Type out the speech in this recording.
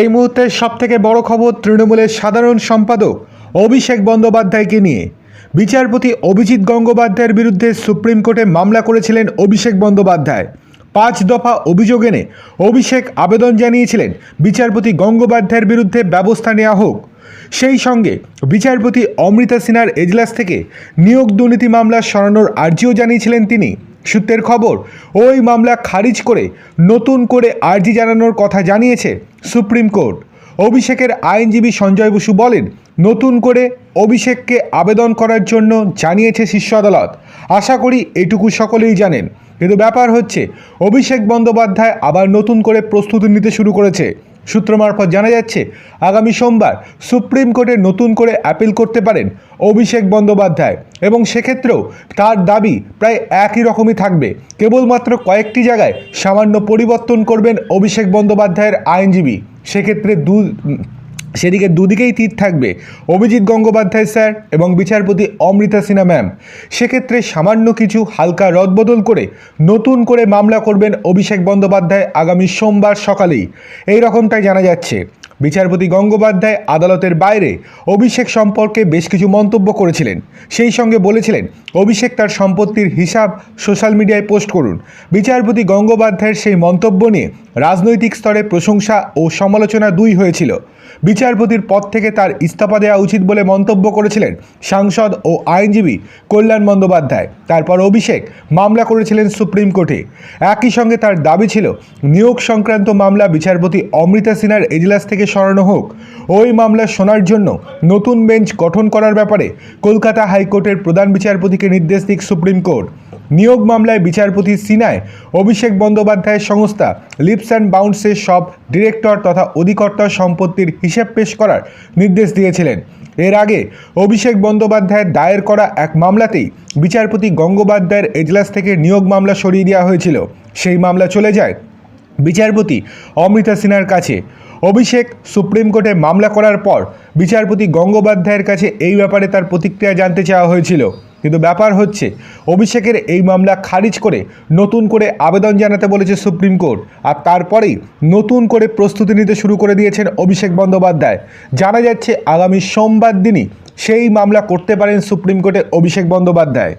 এই মুহূর্তের সবথেকে বড় খবর তৃণমূলের সাধারণ সম্পাদক অভিষেক বন্দ্যোপাধ্যায়কে নিয়ে। বিচারপতি অভিজিৎ গঙ্গোপাধ্যায়ের বিরুদ্ধে সুপ্রিম কোর্টে মামলা করেছিলেন অভিষেক বন্দ্যোপাধ্যায়। পাঁচ দফা অভিযোগ এনে অভিষেক আবেদন জানিয়েছিলেন বিচারপতি গঙ্গোপাধ্যায়ের বিরুদ্ধে ব্যবস্থা নেওয়া হোক। সেই সঙ্গে বিচারপতি অমৃতা সিনহার এজলাস থেকে নিয়োগ দুর্নীতি মামলা সরানোর আর্জিও জানিয়েছিলেন তিনি। সূত্রের খবর, ওই মামলা খারিজ করে নতুন করে আর্জি জানানোর কথা জানিয়েছে সুপ্রিম কোর্ট। অভিষেকের আইনজীবী সঞ্জয় বসু বলেন, নতুন করে অভিষেককে আবেদন করার জন্য জানিয়েছে শীর্ষ আদালত। আশা করি এটুকু সকলেই জানেন। কিন্তু ব্যাপার হচ্ছে, অভিষেক বন্দ্যোপাধ্যায় আবার নতুন করে প্রস্তুতি নিতে শুরু করেছে। সূত্র মারফত জানা যাচ্ছে, আগামী সোমবার সুপ্রিম কোর্টে নতুন করে অ্যাপিল করতে পারেন অভিষেক বন্দ্যোপাধ্যায় এবং সেক্ষেত্রেও তার দাবি প্রায় একই রকমই থাকবে। কেবলমাত্র কয়েকটি জায়গায় সামান্য পরিবর্তন করবেন অভিষেক বন্দ্যোপাধ্যায়ের আইনজীবী। সেক্ষেত্রে দু সেদিকে দুদিকেই তীর থাকবে। অভিজিৎ গঙ্গোপাধ্যায় স্যার এবং বিচারপতি অমৃতা সিনহা ম্যাম। সেক্ষেত্রে সামান্য কিছু হালকা রদবদল করে নতুন করে মামলা করবেন অভিষেক বন্দ্যোপাধ্যায় আগামী সোমবার সকালেই। এই রকমটাই জানা যাচ্ছে। বিচারপতি গঙ্গোপাধ্যায় আদালতের বাইরে অভিষেক সম্পর্কে বেশ কিছু মন্তব্য করেছিলেন। সেই সঙ্গে বলেছিলেন, অভিষেক তার সম্পত্তির হিসাব সোশ্যাল মিডিয়ায় পোস্ট করুন। বিচারপতি গঙ্গোপাধ্যায়ের সেই মন্তব্য নিয়ে রাজনৈতিক স্তরে প্রশংসা ও সমালোচনা দুই হয়েছিল। বিচারপতির পদ থেকে তার ইস্তফা দেওয়া উচিত বলে মন্তব্য করেছিলেন সাংসদ ও আইনজীবী কল্যাণ বন্দ্যোপাধ্যায়। তারপর অভিষেক মামলা করেছিলেন সুপ্রিম কোর্টে। একই সঙ্গে তার দাবি ছিল, নিয়োগ সংক্রান্ত মামলা বিচারপতি অমৃতা সিনহার এজলাস থেকে সরানো হোক। ওই মামলা শোনার জন্য নতুন বেঞ্চ গঠন করার ব্যাপারে কলকাতা হাইকোর্টের প্রধান বিচারপতিকে নির্দেশ দিক সুপ্রিম কোর্ট। নিয়োগ মামলায় বিচারপতি সিনায় অভিষেক বন্দ্যোপাধ্যায়ের সংস্থা, লিপস অ্যান্ড বাউন্সের সব ডিরেক্টর তথা অধিকর্তার সম্পত্তির হিসেব পেশ করার নির্দেশ দিয়েছিলেন। এর আগে অভিষেক বন্দ্যোপাধ্যায়ের দায়ের করা এক মামলাতেই বিচারপতি গঙ্গোপাধ্যায়ের এজলাস থেকে নিয়োগ মামলা সরিয়ে দেওয়া হয়েছিল। সেই মামলা চলে যায় বিচারপতি অমৃতা সিনহার কাছে। অভিষেক সুপ্রিম কোর্টে মামলা করার পর বিচারপতি গঙ্গোপাধ্যায়ের কাছে এই ব্যাপারে তার প্রতিক্রিয়া জানতে চাওয়া হয়েছিল। কিন্তু ব্যাপার হচ্ছে, অভিষেকের এই মামলা খারিজ করে নতুন করে আবেদন জানাতে বলেছে সুপ্রিম কোর্ট। আর তারপরেই নতুন করে প্রস্তুতি নিতে শুরু করে দিয়েছেন অভিষেক বন্দ্যোপাধ্যায়। জানা যাচ্ছে, আগামী সোমবার দিনই সেই মামলা করতে পারেন সুপ্রিম কোর্টে অভিষেক বন্দ্যোপাধ্যায়।